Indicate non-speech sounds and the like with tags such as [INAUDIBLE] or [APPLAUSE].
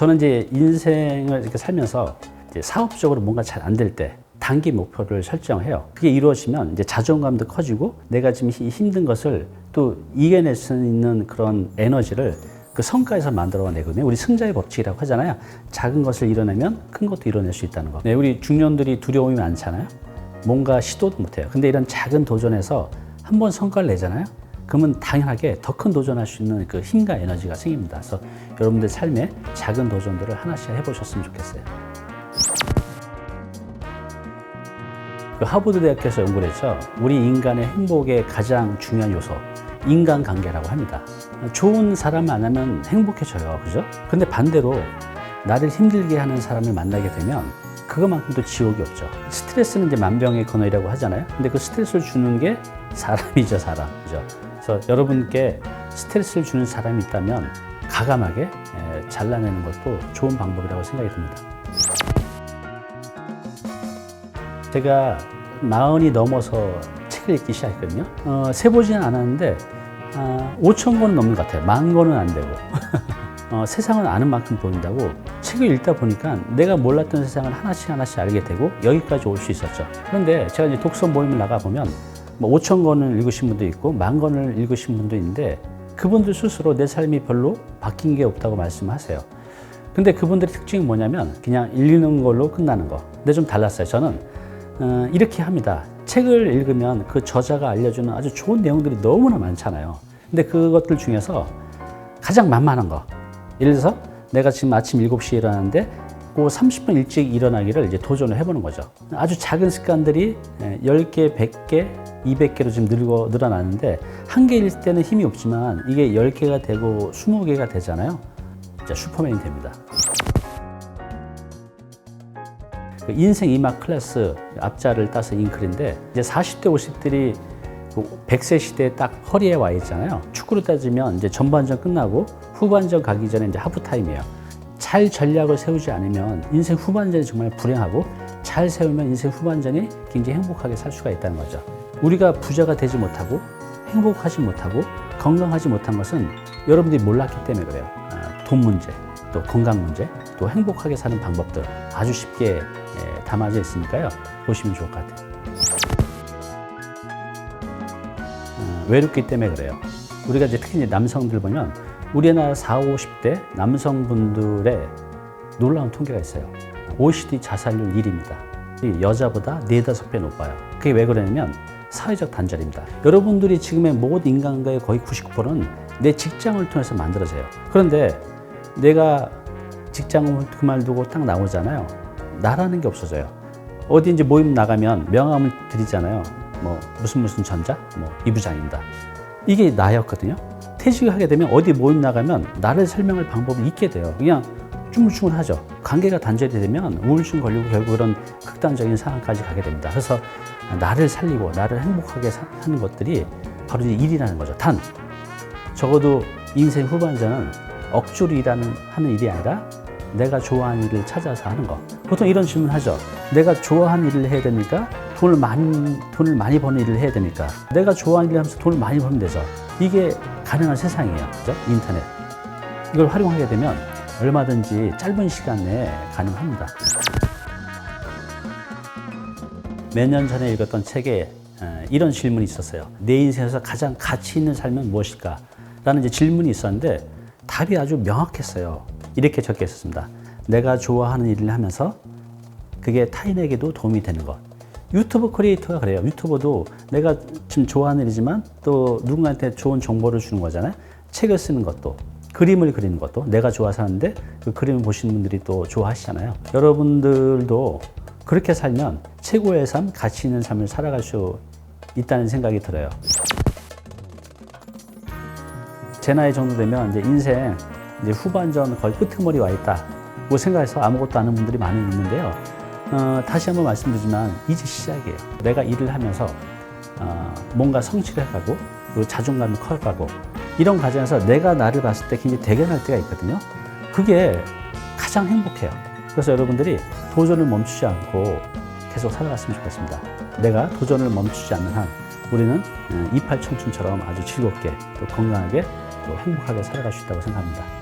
저는 이제 인생을 이렇게 살면서 이제 사업적으로 뭔가 잘 안 될 때 단기 목표를 설정해요. 그게 이루어지면 이제 자존감도 커지고 내가 지금 히- 힘든 것을 또 이겨낼 수 있는 그런 에너지를 그 성과에서 만들어내거든요. 우리 승자의 법칙이라고 하잖아요. 작은 것을 이뤄내면 큰 것도 이뤄낼 수 있다는 거. 네, 우리 중년들이 두려움이 많잖아요. 뭔가 시도도 못해요. 근데 이런 작은 도전에서 한 번 성과를 내잖아요. 그러면 당연하게 더 큰 도전할 수 있는 그 힘과 에너지가 생깁니다. 그래서 여러분들 삶에 작은 도전들을 하나씩 해보셨으면 좋겠어요. 그 하버드 대학에서 연구를 했죠. 우리 인간의 행복의 가장 중요한 요소, 인간 관계라고 합니다. 좋은 사람 만나면 행복해져요. 그죠? 근데 반대로 나를 힘들게 하는 사람을 만나게 되면 그것만큼 또 지옥이 없죠. 스트레스는 이제 만병의 근원이라고 하잖아요. 근데 그 스트레스를 주는 게 사람이죠, 사람. 그죠? 그래서 여러분께 스트레스를 주는 사람이 있다면 가감하게 에, 잘라내는 것도 좋은 방법이라고 생각이 듭니다. 제가 마흔이 넘어서 책을 읽기 시작했거든요. 어, 세보지는 않았는데 아, 5천 권은 넘는 것 같아요. 만 권은 안 되고 [LAUGHS] 어, 세상을 아는 만큼 보인다고 책을 읽다 보니까 내가 몰랐던 세상을 하나씩 하나씩 알게 되고 여기까지 올 수 있었죠. 그런데 제가 이제 독서 모임을 나가 보면 뭐 5천 권을 읽으신 분도 있고 만 권을 읽으신 분도 있는데 그분들 스스로 내 삶이 별로 바뀐 게 없다고 말씀하세요. 근데 그분들의 특징이 뭐냐면 그냥 읽는 걸로 끝나는 거. 근데 좀 달랐어요. 저는 어, 이렇게 합니다. 책을 읽으면 그 저자가 알려주는 아주 좋은 내용들이 너무나 많잖아요. 근데 그것들 중에서 가장 만만한 거. 예를 들어서 내가 지금 아침 7시에 일어나는데 그 30분 일찍 일어나기를 이제 도전을 해보는 거죠. 아주 작은 습관들이 예, 10개, 100개, 200개로 지금 늘고, 늘어나는데 한 개일 때는 힘이 없지만 이게 10개가 되고 20개가 되잖아요. 진짜 슈퍼맨이 됩니다. 그 인생 이막 클래스 앞자를 따서 잉클인데 이제 40대 50들이 100세 시대에 딱 허리에 와 있잖아요. 축구로 따지면 이제 전반전 끝나고 후반전 가기 전에 이제 하프타임이에요. 잘 전략을 세우지 않으면 인생 후반전이 정말 불행하고 잘 세우면 인생 후반전이 굉장히 행복하게 살 수가 있다는 거죠. 우리가 부자가 되지 못하고 행복하지 못하고 건강하지 못한 것은 여러분들이 몰랐기 때문에 그래요. 아, 돈 문제, 또 건강 문제, 또 행복하게 사는 방법들 아주 쉽게 예, 담아져 있으니까요. 보시면 좋을 것 같아요. 어, 외롭기 때문에 그래요. 우리가 이제 특히 이제 남성들 보면 우리나라 4, 50대 남성분들의 놀라운 통계가 있어요. OECD 자살률 1위입니다. 이 여자보다 4, 5배 높아요. 그게 왜 그러냐면 사회적 단절입니다. 여러분들이 지금의 모든 인간과의 거의 99%는 내 직장을 통해서 만들어져요. 그런데 내가 직장을 그만두고 딱 나오잖아요. 나라는 게 없어져요. 어디 이제 모임 나가면 명함을 드리잖아요. 뭐 무슨 무슨 전자, 뭐 이부장입니다. 이게 나였거든요. 퇴직을 하게 되면 어디 모임 나가면 나를 설명할 방법이 있게 돼요. 그냥 쭈물쭈물 하죠. 관계가 단절이 되면 우울증 걸리고 결국 그런 극단적인 상황까지 가게 됩니다. 그래서 나를 살리고 나를 행복하게 사- 하는 것들이 바로 이 일이라는 거죠. 단 적어도 인생 후반전은 억지로 일하는 하는 일이 아니라 내가 좋아하는 일을 찾아서 하는 거. 보통 이런 질문 하죠. 내가 좋아하는 일을 해야 됩니까? 돈을 많이 돈을 많이 버는 일을 해야 됩니까? 내가 좋아하는 일을 하면서 돈을 많이 벌면 되죠. 이게 가능한 세상이에요. 그죠? 인터넷. 이걸 활용하게 되면 얼마든지 짧은 시간 내에 가능합니다. 몇 년 전에 읽었던 책에 에, 이런 질문이 있었어요. 내 인생에서 가장 가치 있는 삶은 무엇일까? 라는 이제 질문이 있었는데 답이 아주 명확했어요. 이렇게 적혀 있었습니다. 내가 좋아하는 일을 하면서 그게 타인에게도 도움이 되는 것. 유튜브 크리에이터가 그래요. 유튜버도 내가 지금 좋아하는 일이지만 또 누군가한테 좋은 정보를 주는 거잖아요. 책을 쓰는 것도, 그림을 그리는 것도 내가 좋아서 하는데 그 그림을 보시는 분들이 또 좋아하시잖아요. 여러분들도 그렇게 살면 최고의 삶, 가치 있는 삶을 살아갈 수 있다는 생각이 들어요. 제 나이 정도 되면 이제 인생 이제 후반전 거의 끄트머리 와 있다. 고 생각해서 아무것도 아는 분들이 많이 있는데요. 어, 다시 한번 말씀드리지만 이제 시작이에요. 내가 일을 하면서 어, 뭔가 성취를 해가고 그리고 자존감이 커가고 이런 과정에서 내가 나를 봤을 때 굉장히 대견할 때가 있거든요. 그게 가장 행복해요. 그래서 여러분들이 도전을 멈추지 않고 계속 살아갔으면 좋겠습니다. 내가 도전을 멈추지 않는 한 우리는 어, 이팔 청춘처럼 아주 즐겁게 또 건강하게 또 행복하게 살아갈 수 있다고 생각합니다.